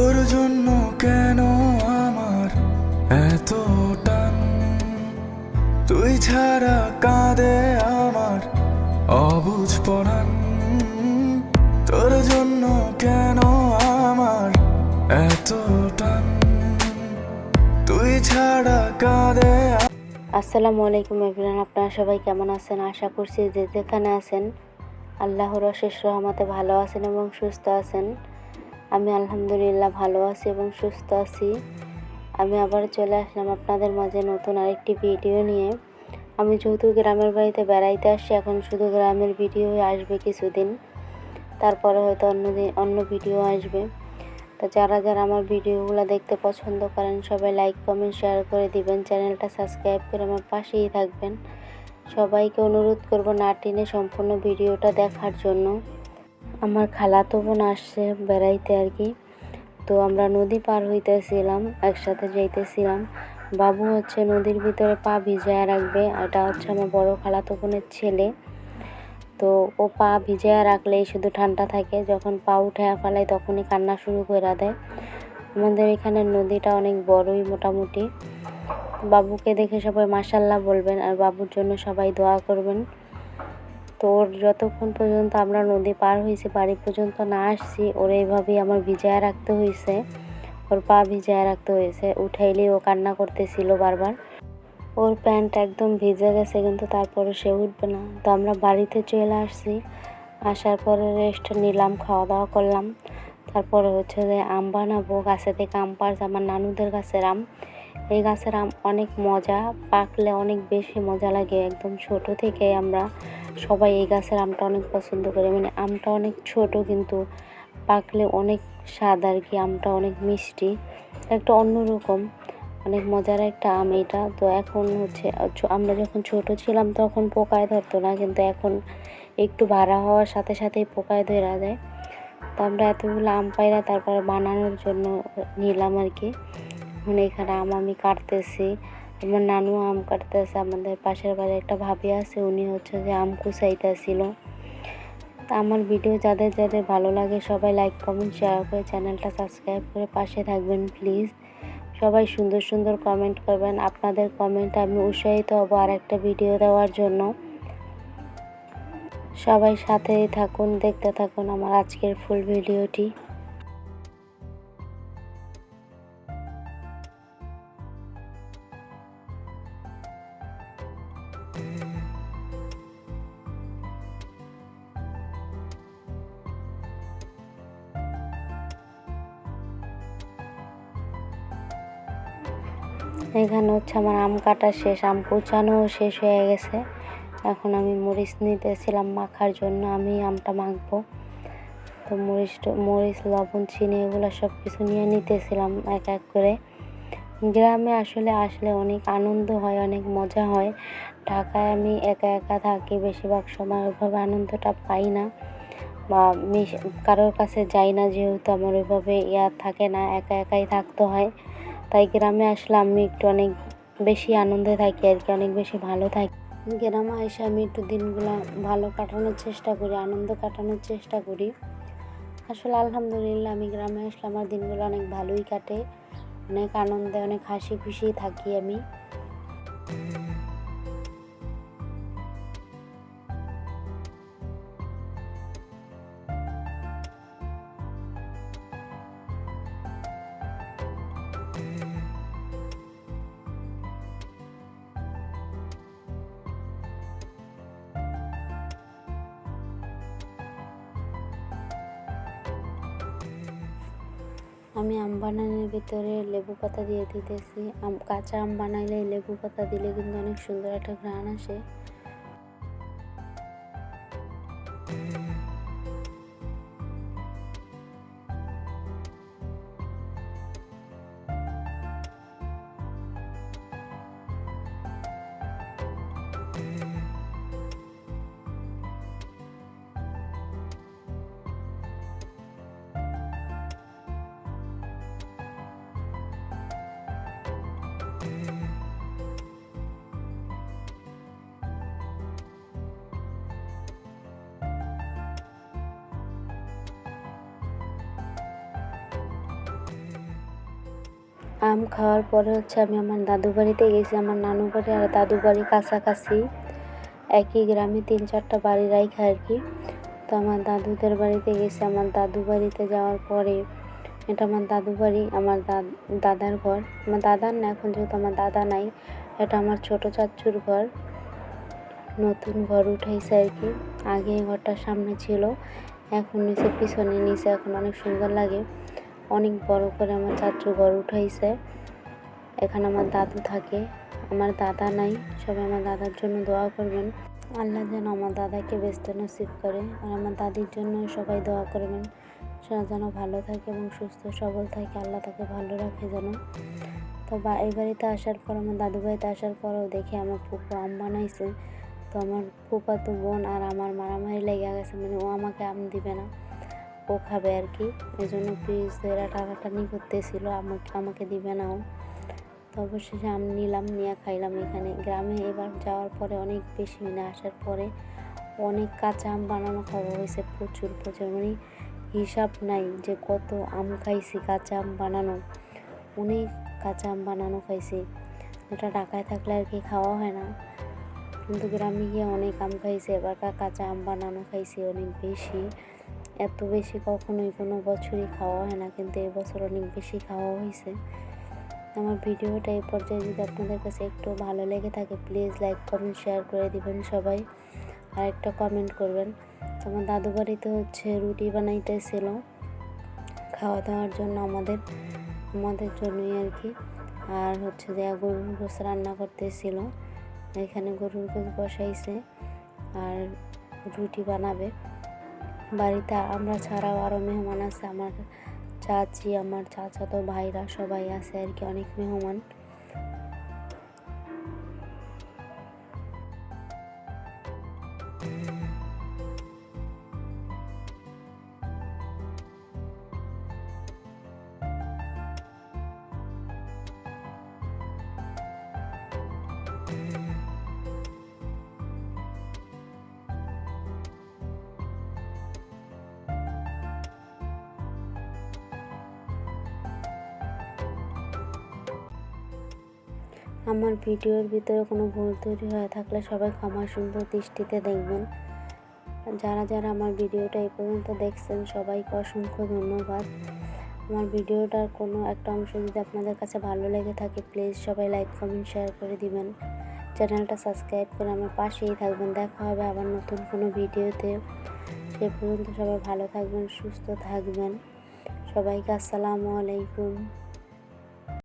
তোর জন্য কেন আমার এত টান? তুই ছাড়া কাঁদে আমার অবুঝ পড়ান তোর জন্য কেন আমার এত টান? তুই ছাড়া কাঁদে আসসালামু আলাইকুম এভরিওয়ান, আপনারা সবাই কেমন আছেন? আশা করছি যে যেখানে আছেন, আল্লাহর অশেষ রহমতে ভালো আছেন এবং সুস্থ আছেন। আমি আলহামদুলিল্লাহ ভালো আছি এবং সুস্থ আছি। আমি আবার চলে আসলাম আপনাদের মাঝে নতুন আরেকটি ভিডিও নিয়ে। আমি যেহেতু গ্রামের বাড়িতে বেড়াইতে আসছি, এখন শুধু গ্রামের ভিডিও আসবে কিছুদিন। তারপরে হয়তো অন্য দিন, অন্য ভিডিও আসবে। তো যারা যারা আমার ভিডিওগুলো দেখতে পছন্দ করেন, সবাই লাইক, কমেন্ট, শেয়ার করে দিবেন। চ্যানেলটা সাবস্ক্রাইব করে আমার পাশেই থাকবেন। সবাইকে অনুরোধ করব না টেনে সম্পূর্ণ ভিডিওটা দেখার জন্য। আমার খালাতো বোন আসছে বেড়াইতে আর কি। তো আমরা নদী পার হইতেছিলাম, একসাথে যাইতেছিলাম। বাবু হচ্ছে নদীর ভিতরে পা ভিজায় রাখবে এটা হচ্ছে আমার বড় খালাতো বোনের ছেলে। তো ও পা ভিজায় রাখলেই শুধু ঠান্ডা থাকে, যখন পা উঠে ফেলায় তখনই কান্না শুরু করে দেয়। আমাদের এখানে নদীটা অনেক বড়ই মোটামুটি। বাবুকে দেখে সবাই মাসাল্লাহ বলবেন, আর বাবুর জন্য সবাই দোয়া করবেন। তো ওর যতক্ষণ পর্যন্ত আমরা নদী পার হয়েছি, বাড়ি পর্যন্ত না আসছি, ওর এইভাবেই আমার ভিজায় রাখতে হয়েছে। ওর পা ভিজায় রাখতে হয়েছে। উঠাইলেই ও কান্না করতেছিল বারবার। ওর প্যান্ট একদম ভিজে গেছে, কিন্তু তারপরে সে উঠবে না। তো আমরা বাড়িতে চলে আসছি। আসার পরে রেস্ট নিলাম খাওয়া দাওয়া করলাম। তারপরে হচ্ছে যে আম বানাবো, গাছে থেকে আম পাড়ছে আমার নানুদের গাছের আম। এই গাছের আম অনেক মজা, পাকলে অনেক বেশি মজা লাগে। একদম ছোট থেকে আমরা সবাই এই গাছের আমটা অনেক পছন্দ করে। মানে আমটা অনেক ছোট কিন্তু পাকলে অনেক স্বাদ আর কি, আমটা অনেক মিষ্টি। একটা অন্যরকম, অনেক মজার একটা আম এটা। তো এখন হচ্ছে আমরা যখন ছোট ছিলাম তখন পোকায় ধরতো না, কিন্তু এখন একটু ভাড়া হওয়ার সাথে সাথেই পোকায় ধরা যায়। তো আমরা এতগুলো আম পাইরা তারপরে বানানোর জন্য নিলাম আর কি। এখন এখানে আম আমি কাটতেছি। আমার নানু আম কাটতেছে, আমাদের পাশের বাড়ি একটা ভাবি আছে, উনি হচ্ছে যে আম কুচাইতেছিল। তা আমার ভিডিও যাদের যাদের ভালো লাগে সবাই লাইক কমেন্ট শেয়ার করে চ্যানেলটা সাবস্ক্রাইব করে পাশে থাকবেন প্লিজ সবাই সুন্দর সুন্দর কমেন্ট করবেন। আপনাদের কমেন্ট আমি উৎসাহিত হব আর একটা ভিডিও দেওয়ার জন্য। সবাই সাথেই থাকুন, দেখতে থাকুন আমার আজকের ফুল ভিডিওটি এখানে হচ্ছে আমার আম কাটা শেষ, আম কুচানো শেষ হয়ে গেছে। এখন আমি মরিচ নিতেছিলাম মাখার জন্য, আমি আমটা মাখবো। তো মরিচ মরিচ, লবণ, চিনি, এগুলো সব কিছু নিয়ে নিতেছিলাম এক এক করে। গ্রামে আসলে আসলে অনেক আনন্দ হয়, অনেক মজা হয়। ঢাকায় আমি একা একা থাকি, বেশিরভাগ সময় ওইভাবে আনন্দটা পাই না। বা কারোর কাছে যাই না যেহেতু আমার ওইভাবে ইয়া থাকে না, একা একাই থাকতে হয়। তাই গ্রামে আসলে আমি একটু অনেক বেশি আনন্দে থাকি আর কি, অনেক বেশি ভালো থাকি। গ্রামে এসে আমি একটু দিনগুলো ভালো কাটানোর চেষ্টা করি, আনন্দ কাটানোর চেষ্টা করি। আসলে আলহামদুলিল্লাহ আমি গ্রামে আসলে আমার দিনগুলো অনেক ভালোই কাটে। অনেক আনন্দে অনেক হাসি খুশি থাকি আমি। আমি আম বানানোর ভিতরে লেবু পাতা দিয়ে দিতেছি। আম, কাঁচা আম বানাইলে লেবু পাতা দিলে কিন্তু অনেক সুন্দর একটা ঘ্রাণ আসে। আম খাওয়ার পরে হচ্ছে আমি আমার দাদু বাড়িতে গেছি, আমার নানু বাড়ি আর দাদু বাড়ি কাছাকাছি। একই গ্রামে তিন চারটা বাড়ি রাইখা আর কি। তো আমার দাদুদের বাড়িতে গেছি, আমার দাদু বাড়িতে যাওয়ার পরে এটা আমার দাদু বাড়ি, আমার দাদ- দাদার ঘর। আমার দাদার না, এখন যেহেতু আমার দাদা নাই, এটা আমার ছোট চাচুর ঘর। নতুন ঘর উঠাইছে আর কি। আগে ঘরটার সামনে ছিল, এখন নিচে পিছনে, নিচে এখন অনেক সুন্দর লাগে। অনেক বড় করে আমার চাচু ঘর উঠাইছে। এখানে আমার দাদু থাকে। আমার দাদা নাই। সবাই আমার দাদার জন্য দোয়া করবেন। আল্লাহ যেন আমার দাদাকে ব্যস্ত নসিব করে আর আমার দাদির জন্য সবাই দোয়া করবেন। সেটা যেন ভালো থাকে এবং সুস্থ, সবল থাকে। আল্লাহ তাকে ভালো রাখে যেন। তো এই বাড়িতে আসার পর, আমার দাদু বাড়িতে আসার পরেও দেখি আমার ফুপু আম বানাইছে। তো আমার ফুপাতো বোন আর আমার মারামারি লেগে গেছে। মানে ও আমাকে আম দিবে না। ও খাবে আর কি। এই জন্য প্লিজ এরা টানাটানি করতেছিল, আমাকে আমাকে দিবে না ও। তো অবশেষে আম নিলাম, নিয়ে খাইলাম এখানে। গ্রামে এবার যাওয়ার পরে অনেক বেশি মানে আসার পরে অনেক কাঁচা আম বানানো খাওয়া হয়েছে প্রচুর প্রচুর। মানে হিসাব নাই যে কত আম খাইছি, কাঁচা আম বানানো। অনেক কাঁচা আম বানানো খাইছি। এটা ঢাকায় থাকলে আর কি খাওয়া হয় না। কিন্তু গ্রামে গিয়ে অনেক আম খাইছি এবারকার কাঁচা আম বানানো খাইছি অনেক বেশি। এত বেশি কখনোই কোনো বছরই খাওয়া হয় না, কিন্তু এবছর অনেক বেশি খাওয়া হয়েছে। আমার ভিডিওটা এই পর্যায়ে যদি আপনাদের কাছে একটু ভালো লেগে থাকে প্লিজ লাইক কমেন্ট শেয়ার করে দিবেন সবাই। আর একটা কমেন্ট করবেন। আমার দাদু বাড়িতে হচ্ছে রুটি বানাইতেছিল, খাওয়া দাওয়ার জন্য আমাদের আমাদের জন্যই আর কি। আর হচ্ছে যে গরুর গোস রান্না করতেছিল, এখানে গরুর গোস বসাইছে, আর রুটি বানাবে। বাড়িতে আমরা ছাড়াও আরও মেহমান আছে, আমার চাচি, আমার চাচাতো ভাইরা সবাই আছে আর কি, অনেক মেহমান। আমার ভিডিওর ভিতরে কোনো ভুল তৈরি হয়ে থাকলে সবাই ক্ষমা সুন্দর দৃষ্টিতে দেখবেন। যারা যারা আমার ভিডিওটা এই পর্যন্ত দেখছেন, সবাইকে অসংখ্য ধন্যবাদ। আমার ভিডিওটার কোনো একটা অংশ যদি আপনাদের কাছে ভালো লেগে থাকে প্লিজ সবাই লাইক কমেন্ট শেয়ার করে দিবেন। চ্যানেলটা সাবস্ক্রাইব করে আমার পাশেই থাকবেন। দেখা হবে আবার নতুন কোনো ভিডিওতে। সে পর্যন্ত সবাই ভালো থাকবেন, সুস্থ থাকবেন। সবাইকে আসসালামু আলাইকুম।